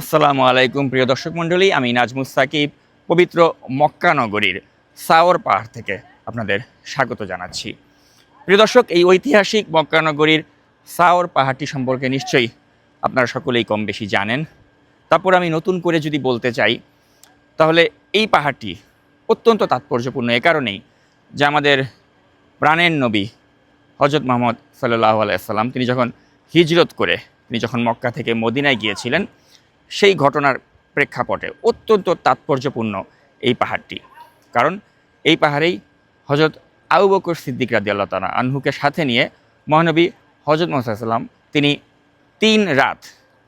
আসসালামু আলাইকুম, প্রিয় দর্শক মণ্ডলী। আমি নাজমুস সাকিব, পবিত্র মক্কানগরীর সাওর পাহাড় থেকে আপনাদের স্বাগত জানাচ্ছি। প্রিয় দর্শক, এই ঐতিহাসিক মক্কানগরীর সাওর পাহাড়টি সম্পর্কে নিশ্চয়ই আপনারা সকলেই কম বেশি জানেন। তারপর আমি নতুন করে যদি বলতে চাই, তাহলে এই পাহাড়টি অত্যন্ত তাৎপর্যপূর্ণ এ কারণেই যে আমাদের প্রাণের নবী হজরত মোহাম্মদ সাল্লাহ আলাইসাল্লাম তিনি যখন হিজরত করে, তিনি যখন মক্কা থেকে মদিনায় গিয়েছিলেন সেই ঘটনার প্রেক্ষাপটে অত্যন্ত তাৎপর্যপূর্ণ এই পাহাড়টি। কারণ এই পাহাড়েই হজরত আবু বকর সিদ্দিক রাদি আল্লাহ তালা আনহুকে সাথে নিয়ে মহানবী হজরত মোহাম্মদাল্লাম তিনি তিন রাত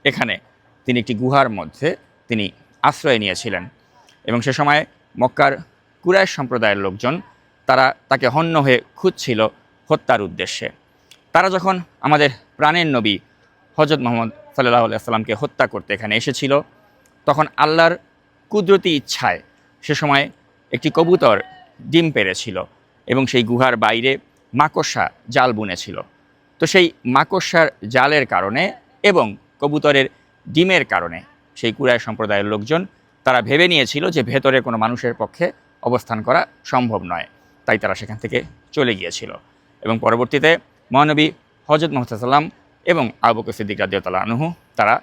এখানে তিনি একটি গুহার মধ্যে তিনি আশ্রয় নিয়েছিলেন। এবং সে সময় মক্কার কুরাইশ সম্প্রদায়ের লোকজন তারা তাকে হন্য হয়ে খুঁজছিল হত্যার উদ্দেশ্যে। তারা যখন আমাদের প্রাণের নবী হজরত মোহাম্মদ সাল্লাহ সাল্লামকে হত্যা করতে এখানে এসেছিল। তখন আল্লাহর কুদরতি ইচ্ছায় সে সময় একটি কবুতর ডিম পেড়েছিল এবং সেই গুহার বাইরে মাকড়সা জাল বুনেছিল। তো সেই মাকড়সার জালের কারণে এবং কবুতরের ডিমের কারণে সেই কুরাই সম্প্রদায়ের লোকজন তারা ভেবে নিয়েছিল যে ভেতরে কোনো মানুষের পক্ষে অবস্থান করা সম্ভব নয়। তাই তারা সেখান থেকে চলে গিয়েছিল। এবং পরবর্তীতে মহানবী হজরত মোহাম্মদ সাল্লাম এবং আবু সিদ্দিক রাদিয়াল্লাহু আনহু তারা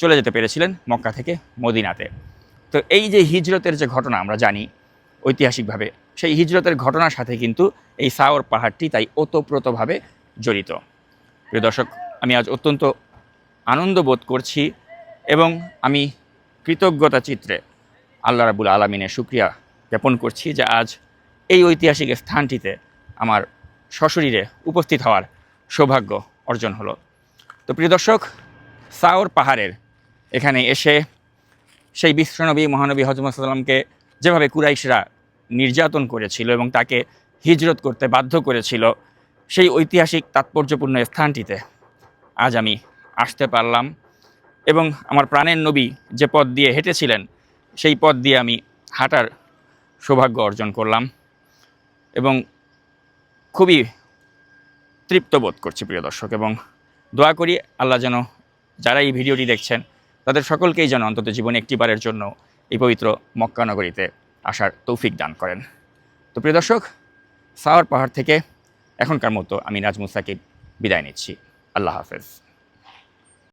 চলে যেতে পেরেছিলেন মক্কা থেকে মদিনাতে। তো এই যে হিজরতের যে ঘটনা আমরা জানি ঐতিহাসিকভাবে, সেই হিজরতের ঘটনার সাথে কিন্তু এই সাওর পাহাড়টি তাই ওতপ্রোতভাবে জড়িত। প্রিয় দর্শক, আমি আজ অত্যন্ত আনন্দ বোধ করছি এবং আমি কৃতজ্ঞতা চিত্রে আল্লাহ রাবুল আলমিনের সুক্রিয়া জ্ঞাপন করছি যে আজ এই ঐতিহাসিক স্থানটিতে আমার সশরীরে উপস্থিত হওয়ার সৌভাগ্য অর্জন হলো। তো প্রিয় দর্শক, সাওর পাহাড়ের এখানে এসে সেই বিশ্বনবী, মহানবী হজরত সাল্লামকে যেভাবে কুরাইশরা নির্যাতন করেছিল এবং তাকে হিজরত করতে বাধ্য করেছিল, সেই ঐতিহাসিক তাৎপর্যপূর্ণ স্থানটিতে আজ আমি আসতে পারলাম এবং আমার প্রাণের নবী যে পথ দিয়ে হেঁটেছিলেন, সেই পথ দিয়ে আমি হাঁটার সৌভাগ্য অর্জন করলাম এবং খুবই তৃপ্ত বোধ করছি, প্রিয় দর্শক, এবং দোয়া করি আল্লাহ যেন যারা এই ভিডিওটি দেখছেন, তাদের সকলকেই যেন অন্তত জীবনে একটিবারের জন্য এই পবিত্র মক্কানগরীতে আসার তৌফিক দান করেন। তো প্রিয় দর্শক, সাওয়ার পাহাড় থেকে এখনকার মতো আমি নাজমুস সাকিব বিদায় নিচ্ছি। আল্লাহ হাফেজ।